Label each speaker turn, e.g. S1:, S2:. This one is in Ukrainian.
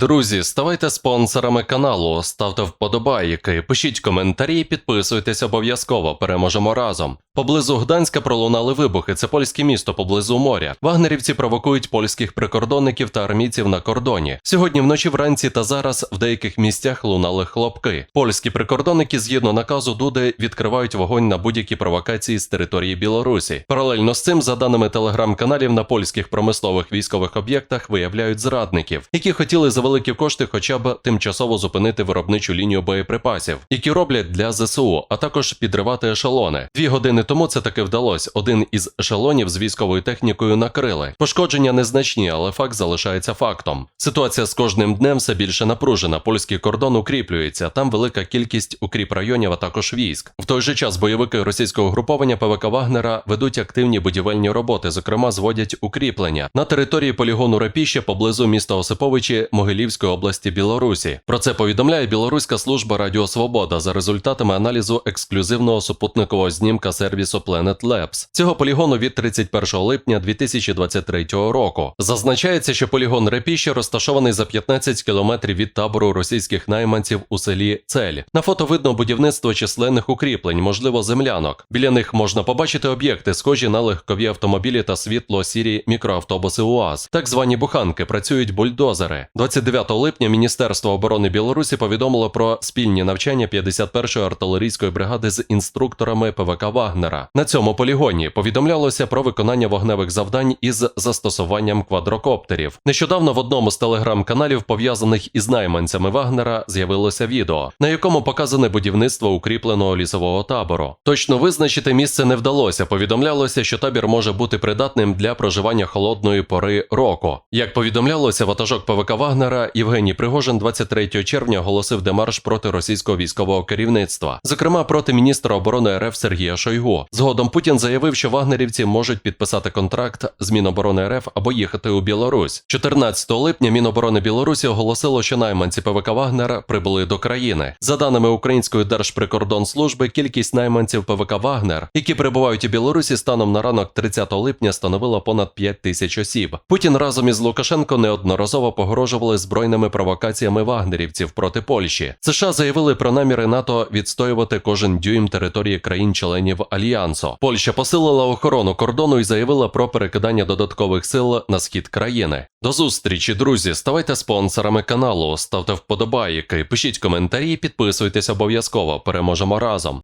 S1: Друзі, ставайте спонсорами каналу, ставте вподобайки, пишіть коментарі, підписуйтесь обов'язково. Переможемо разом. Поблизу Гданська пролунали вибухи. Це польське місто поблизу моря. Вагнерівці провокують польських прикордонників та армійців на кордоні. Сьогодні вночі вранці та зараз в деяких місцях лунали хлопки. Польські прикордонники згідно наказу Дуди відкривають вогонь на будь-які провокації з території Білорусі. Паралельно з цим, за даними телеграм-каналів, на польських промислових військових об'єктах виявляють зрадників, які хотіли за великі кошти, хоча б тимчасово зупинити виробничу лінію боєприпасів, які роблять для ЗСУ, а також підривати ешелони. Дві години тому це таки вдалося. Один із ешелонів з військовою технікою накрили. Пошкодження незначні, але факт залишається фактом. Ситуація з кожним днем все більше напружена. Польський кордон укріплюється. Там велика кількість укріп районів, а також військ. В той же час бойовики російського груповання ПВК Вагнера ведуть активні будівельні роботи, зокрема зводять укріплення на території полігону Рапіще поблизу міста Осиповичі Могилівської області Білорусі. Про це повідомляє Білоруська служба Радіо Свобода за результатами аналізу ексклюзивного супутникового знімка сервісу Planet Labs. Цього полігону від 31 липня 2023 року. Зазначається, що полігон Репіще розташований за 15 кілометрів від табору російських найманців у селі Цель. На фото видно будівництво численних укріплень, можливо, землянок. Біля них можна побачити об'єкти, схожі на легкові автомобілі та світло-сірі мікроавтобуси УАЗ. Так звані буханки працюють бульдозери. 29 липня Міністерство оборони Білорусі повідомило про спільні навчання 51-ї артилерійської бригади з інструкторами ПВК Вагнера. На цьому полігоні повідомлялося про виконання вогневих завдань із застосуванням квадрокоптерів. Нещодавно в одному з телеграм-каналів, пов'язаних із найманцями Вагнера, з'явилося відео, на якому показане будівництво укріпленого лісового табору. Точно визначити місце не вдалося. Повідомлялося, що табір може бути придатним для проживання холодної пори року. Як повідомлялося, ватажок ПВК Вагнера Євгеній Пригожин 23 червня оголосив демарш проти російського військового керівництва, зокрема проти міністра оборони РФ Сергія Шойгу. Згодом Путін заявив, що вагнерівці можуть підписати контракт з Міноборони РФ або їхати у Білорусь. 14 липня Міноборони Білорусі оголосило, що найманці ПВК Вагнера прибули до країни. За даними Української держприкордонслужби, кількість найманців ПВК Вагнер, які перебувають у Білорусі станом на ранок 30 липня, становила понад 5 тисяч осіб. Путін разом із Лукашенко неодноразово погрожували збройними провокаціями вагнерівців проти Польщі. США заявили про наміри НАТО відстоювати кожен дюйм території країн-членів альянсу. Польща посилила охорону кордону і заявила про перекидання додаткових сил на схід країни. До зустрічі, друзі. Ставайте спонсорами каналу, ставте вподобайки, пишіть коментарі, підписуйтесь обов'язково. Переможемо разом.